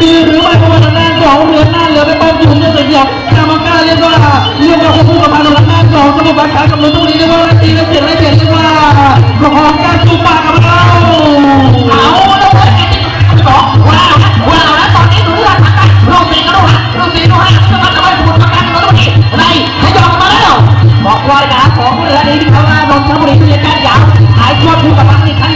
มีหรือไม่เพราะว่าทางด้ของเหนือหน้าเหลือไปบ้านอยู่เรื่องเดียวกรรมการเรียกว่าเรียกว่าคู่ประพันธ์ทางด้านของสมุทรปราการกับลุงตุ้งนี้เรียกว่าตีและเสียงและเสียงเรียกว่าประคองการจูบปากกับเราเอาแล้วเพื่อว้ที่สองว้าวนะว้าวนะตอนนี้ดูที่ร้านทางการรูปสีก็รู้ฮะรูปสีรู้ฮะสมัครจะไปผู้ประกันก็รู้นี่ไรให้ยอมมาแล้วบอกว่าารของผู้เหลือนี้ที่เขาว่าลงทั้งบริเวณการยาวหายทอดผู้ประพันธ์อีกครั้ง